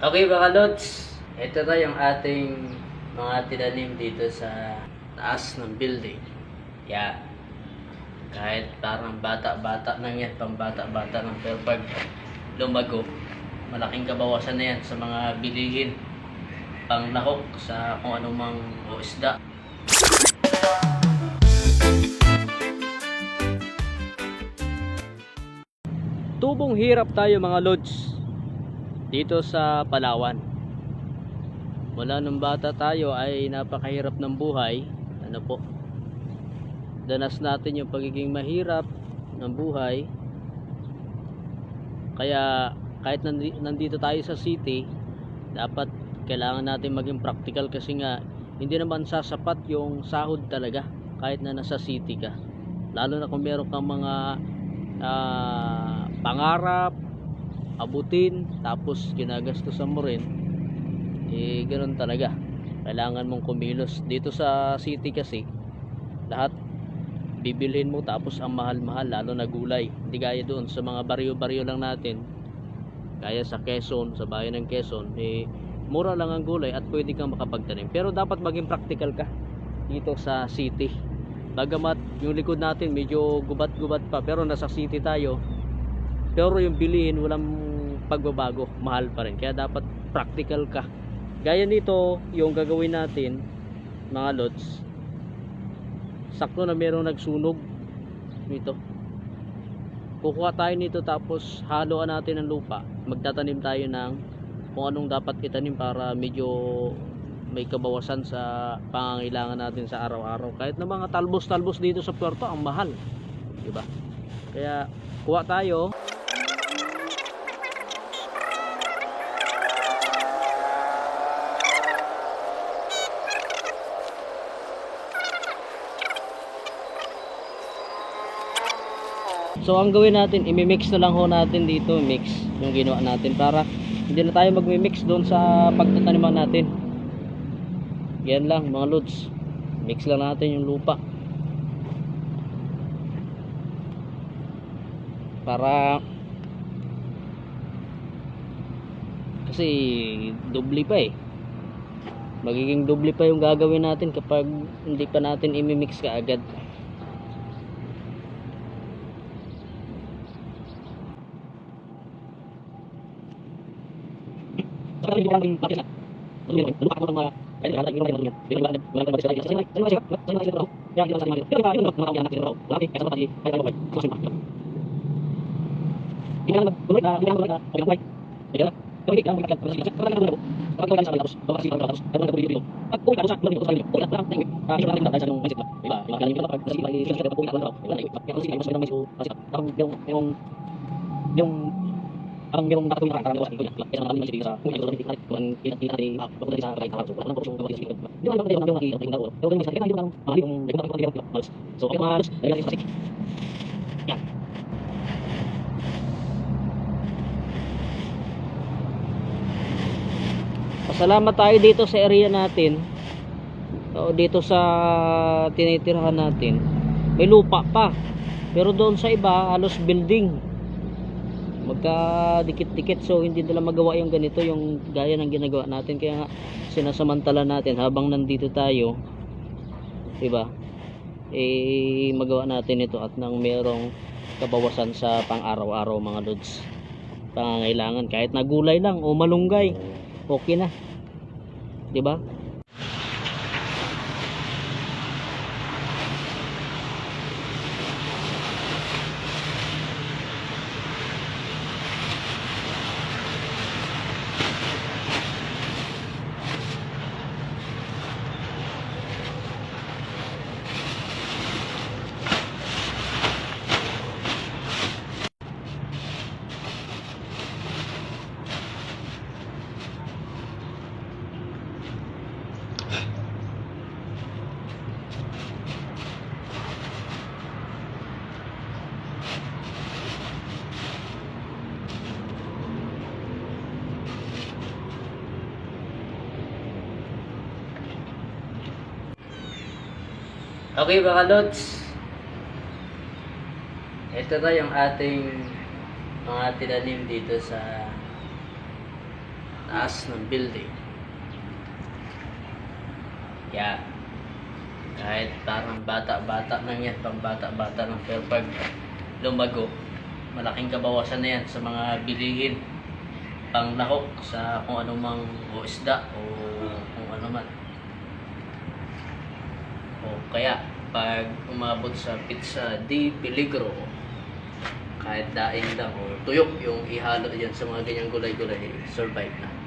Okay mga lods, ito na yung ating mga tinanim dito sa taas ng building. Kaya kahit parang bata-bata lang yan, pang bata-bata lang. Pero pag lumago, malaking kabawasan na yan sa mga bilihin pang lahok sa kung anumang isda. Tubong hirap tayo mga lods dito sa Palawan. Mula nung bata tayo ay napakahirap ng buhay. Ano po? Danas natin yung pagiging mahirap ng buhay. Kaya kahit nandi- nandito tayo sa city, dapat kailangan natin maging practical kasi nga hindi naman sasapat yung sahod talaga kahit na nasa city ka. Lalo na kung meron kang mga ah, pangarap, abutin, tapos ginagastusan mo rin, eh ganoon talaga. Kailangan mong kumilos. Dito sa city kasi, lahat bibilhin mo tapos ang mahal-mahal lalo na gulay. Hindi gaya doon sa mga baryo-baryo lang natin. Kaya sa Quezon, sa bayan ng Quezon, eh mura lang ang gulay at pwede kang makapagtanim. Pero dapat maging practical ka dito sa city. Bagamat yung likod natin medyo gubat-gubat pa pero nasa city tayo. Pero yung bilihin walang pagbabago, mahal pa rin. Kaya dapat practical ka. Gaya nito, yung gagawin natin, mga lods, sakto na merong nagsunog nito. Kukuha tayo nito tapos haluan natin ng lupa. Magtatanim tayo ng kung anong dapat itanim para medyo may kabawasan sa pangangailangan natin sa araw-araw. Kahit na mga talbos-talbos dito sa puerto, ang mahal. 'Di ba? Kaya kuha tayo. So ang gawin natin, imi-mix na lang ho natin dito, mix yung ginawa natin para hindi na tayo magmi-mix doon sa pagtataniman natin. Yan lang mga lods. Mix lang natin yung lupa. Para kasi doble pa eh. Magiging doble pa yung gagawin natin kapag hindi pa natin imi-mix kaagad. Saka rin yung maraming bakit na. Ano yun? Lupa ko ng mga kaya kaya yung mga yan. Bigyan mga mga mga sila. Kasi mga sila sila sila sila raw. Kaya kita sa mga. Pero yung mga mga natin raw. Wala kaya sa pati kaya mo ba. Kasi ma. Hindi na bulit na, hindi na bulit na. Okay lang. Kaya kami kita mga kasi kasi para lang mo. Kapag kaya sa tapos, bawa sila tapos, ano na bulit Pag kuya sa bulit ko sa inyo. Kuya lang thank you. Ah, hindi natin tayo sa yung mindset. Diba? Yung kaya yung kapag kasi may sila sila kuya lang raw. Wala na. Kaya kasi mas may mas kasi yung yung yung ang merong nakatuloy na karang gawa ko yan. Kaya naman siya sa kung ano dito kung kita ay ako sa tao. So, ano po yung gawa siya. Di ba naman yung nakita yung daw. Pero yung sa kanya yung mali yung yung nakita yung mas. So, kaya mas sa sik. Yan. Pasalamat tayo dito sa area natin. O dito sa tinitirahan natin. May lupa pa. Pero doon sa iba, halos building. Magka dikit-dikit so hindi nila magawa yung ganito yung gaya ng ginagawa natin kaya nga sinasamantala natin habang nandito tayo 'di ba? Eh magawa natin ito at nang merong kabawasan sa pang-araw-araw mga lods. Pangangailangan kahit na gulay lang o malunggay okay na. 'Di Okay mga lods. Ito na yung ating mga tinanim dito sa taas ng building. Kaya, kahit parang bata-bata lang yan, pang bata-bata pero pag lumago, malaking kabawasan na yan sa mga bilihin pang lahok sa kung ano mang o isda o kung ano man. O kaya, pag umabot sa pizza di peligro, kahit daing lang o tuyok yung ihalo dyan sa mga ganyang gulay-gulay, survive na.